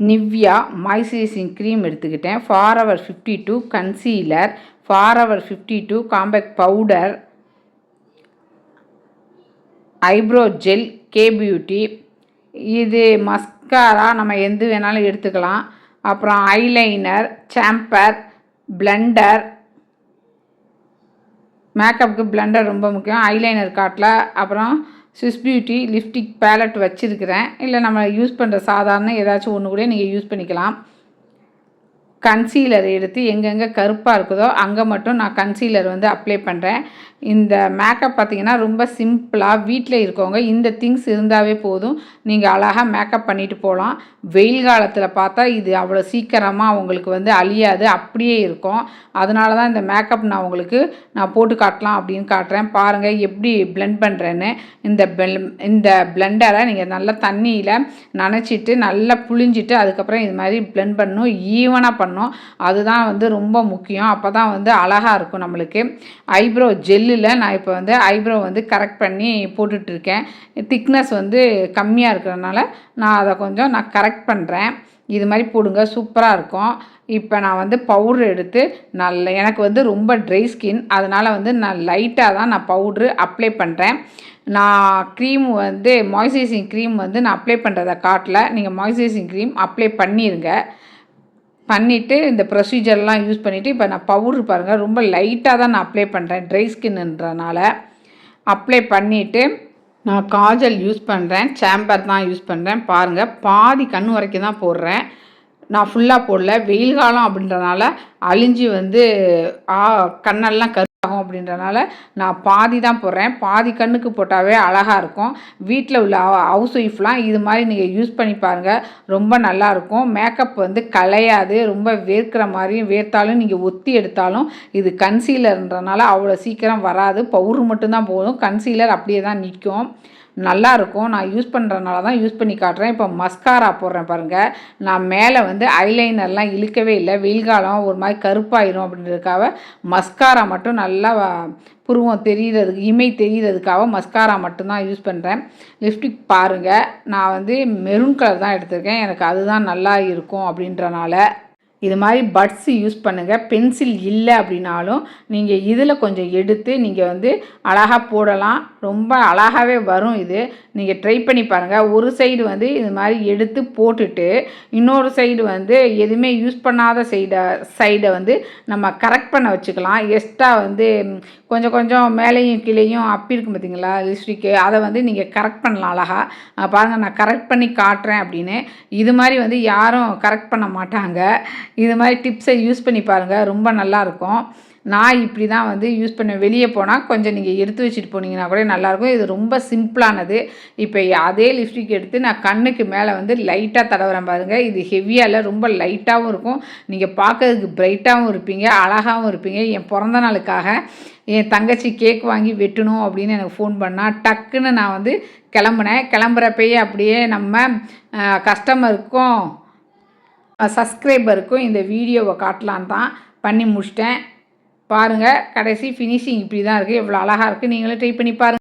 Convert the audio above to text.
Nivea moisturising cream எடுத்துக்கிட்டேன். Forever fifty two concealer forever fifty two compact powder eyebrow gel K beauty இது mascara நம்ம எந்த வேணாலும் எடுத்துக்கலாம். அப்புறம் ஐலைனர் சாம்பர் பிளண்டர் மேக்கப்புக்கு பிளண்டர் ரொம்ப முக்கியம். ஐலைனர் காட்டில் அப்புறம் ஸ்விஸ் பியூட்டி லிப்டிக் பேலட் வச்சுருக்கிறேன். இல்லை நம்ம யூஸ் பண்ணுற சாதாரண ஏதாச்சும் ஒன்று கூட நீங்கள் யூஸ் பண்ணிக்கலாம். கன்சீலர் எடுத்து எங்கெங்கே கருப்பாக இருக்குதோ அங்கே மட்டும் நான் கன்சீலர் வந்து அப்ளை பண்ணுறேன் இந்த மேக்கப் பார்த்திங்கன்னா ரொம்ப சிம்பிளாக வீட்டில் இருக்கவங்க இந்த திங்ஸ் இருந்தாவே போதும். நீங்கள் அழகாக மேக்கப் பண்ணிட்டு போகலாம் வெயில் காலத்தில் பார்த்தா இது அவ்வளோ சீக்கிரமாக உங்களுக்கு வந்து அழியாது அப்படியே இருக்கும். அதனால தான் இந்த மேக்கப் நான் உங்களுக்கு நான் போட்டு காட்டலாம் அப்படின்னு காட்டுறேன். பாருங்கள் எப்படி பிளெண்ட் பண்ணுறேன்னு இந்த பெல் இந்த பிளெண்டரை நீங்கள் நல்லா தண்ணியில் நனைச்சிட்டு நல்லா புழிஞ்சிட்டு அதுக்கப்புறம் இது மாதிரி பிளெண்ட் பண்ணணும். ஈவனாக பண்ணணும். அதுதான் வந்து ரொம்ப முக்கியம். அப்போ தான் வந்து அழகாக இருக்கும் நம்மளுக்கு. ஐப்ரோ ஜெல்லில் நான் இப்போ வந்து ஐப்ரோ வந்து கரெக்ட் பண்ணி போட்டுட்ருக்கேன். திக்னஸ் வந்து கம்மியாக இருக்கிறதுனால நான் அதை கொஞ்சம் நான் கரெக்ட் பண்ணுறேன் இது மாதிரி போடுங்க சூப்பராக இருக்கும். இப்போ நான் வந்து பவுட்ரு எடுத்து நல்ல எனக்கு வந்து ரொம்ப ட்ரை ஸ்கின் அதனால் வந்து நான் லைட்டாக தான் நான் பவுட்ரு அப்ளை பண்ணுறேன் நான் க்ரீம் வந்து மாய்ஸ்சரைசிங் க்ரீம் வந்து நான் அப்ளை பண்ணுறதை காட்டல. நீங்கள் மாய்ஸ்சரைசிங் க்ரீம் அப்ளை பண்ணிடுங்க பண்ணிவிட்டு இந்த ப்ரொசீஜர்லாம் யூஸ் பண்ணிவிட்டு இப்போ நான் பவுட்ரு பாருங்கள் ரொம்ப லைட்டாக தான் நான் அப்ளை பண்ணுறேன் ட்ரை ஸ்கின்ன்றனால அப்ளை பண்ணிவிட்டு நான் காஜல் யூஸ் பண்ணுறேன் சாம்பர் தான் யூஸ் பண்ணுறேன் பாருங்கள் பாதி கண் வரைக்கும் தான் போடுறேன். நான் ஃபுல்லாக போடல வெயில் காலம் அப்படின்றனால அழிஞ்சு வந்து ஆ கண்ணெல்லாம் ஆகும் அப்படின்றனால நான் பாதி தான் போடுறேன். பாதி கண்ணுக்கு போட்டாவே அழகாக இருக்கும். வீட்டில் உள்ள ஹவுஸ் ஒய்ஃப்லாம் இது மாதிரி நீங்கள் யூஸ் பண்ணி பாருங்கள் ரொம்ப நல்லாயிருக்கும் மேக்கப் வந்து கலையாது ரொம்ப வேர்க்கிற மாதிரியும் வேர்த்தாலும் நீங்கள் ஒத்தி எடுத்தாலும் இது கன்சீலர்ன்றனால அவ்வளோ சீக்கிரம் வராது. பவுட்ரு மட்டும்தான் போதும். கன்சீலர் அப்படியே தான் நிற்கும் நல்லாயிருக்கும். நான் யூஸ் பண்ணுறனால தான் யூஸ் பண்ணி காட்டுறேன். இப்போ மஸ்காரா போடுறேன் பாருங்கள் நான் மேலே வந்து ஐலைனர்லாம் இழுக்கவே இல்லை. வெயில் காலம் ஒரு மாதிரி கருப்பாயிரும் அப்படின்றதுக்காக மஸ்காரா மட்டும் நல்லா புருவம் தெரிகிறதுக்கு இமை தெரிகிறதுக்காக மஸ்காரா மட்டும்தான் யூஸ் பண்ணுறேன் லிப்ஸ்டிக் பாருங்கள் நான் வந்து மெரூன் கலர் தான் எடுத்திருக்கேன். எனக்கு அதுதான் நல்லா இருக்கும் அப்படின்றனால இது மாதிரி பட்ஸ் யூஸ் பண்ணுங்கள் பென்சில் இல்லை அப்படின்னாலும் நீங்கள் இதில் கொஞ்சம் எடுத்து நீங்கள் வந்து அழகாக போடலாம். ரொம்ப அழகாகவே வரும் இது. நீங்கள் ட்ரை பண்ணி பாருங்கள் ஒரு சைடு வந்து இது மாதிரி எடுத்து போட்டுட்டு இன்னொரு சைடு வந்து எதுவுமே யூஸ் பண்ணாத சைடை சைடை வந்து நம்ம கரெக்ட் பண்ண வச்சுக்கலாம். எக்ஸ்ட்ரா வந்து கொஞ்சம் கொஞ்சம் மேலேயும் கீழேயும் அப்பி இருக்கும் பார்த்தீங்களா லிப்ஸ்டிக்கு அதை வந்து நீங்கள் கரெக்ட் பண்ணலாம் அழகாக பாருங்கள் நான் கரெக்ட் பண்ணி காட்டுறேன் அப்படின்னு. இது மாதிரி வந்து யாரும் கரெக்ட் பண்ண மாட்டாங்க. இது மாதிரி டிப்ஸை யூஸ் பண்ணி பாருங்கள் ரொம்ப நல்லாயிருக்கும் நான் இப்படி தான் வந்து யூஸ் பண்ண வெளியே போனால் கொஞ்சம் நீங்கள் எடுத்து வச்சுட்டு போனீங்கன்னா கூட நல்லாயிருக்கும் இது ரொம்ப சிம்பிளானது இப்போ அதே லிப்ஸ்டிக் எடுத்து நான் கண்ணுக்கு மேலே வந்து லைட்டாக தடவுறேன் பாருங்கள் இது ஹெவியாக இல்லை ரொம்ப லைட்டாகவும் இருக்கும். நீங்கள் பார்க்கறதுக்கு பிரைட்டாகவும் இருப்பீங்க அழகாகவும் இருப்பீங்க. என் பிறந்த நாளுக்காக என் தங்கச்சி கேக் வாங்கி வெட்டணும் அப்படின்னு எனக்கு ஃபோன் பண்ணால் டக்குன்னு நான் வந்து கிளம்புனேன். கிளம்புறப்பயே அப்படியே நம்ம கஸ்டமருக்கும் சப்ஸ்கிரைபருக்கும் இந்த வீடியோவை காட்டலான் தான் பண்ணி முடிச்சிட்டேன். பாருங்கள் கடைசி ஃபினிஷிங் இப்படி தான் இருக்குது எவ்வளோ அழகாக இருக்குது நீங்களும் ட்ரை பண்ணி பாருங்கள்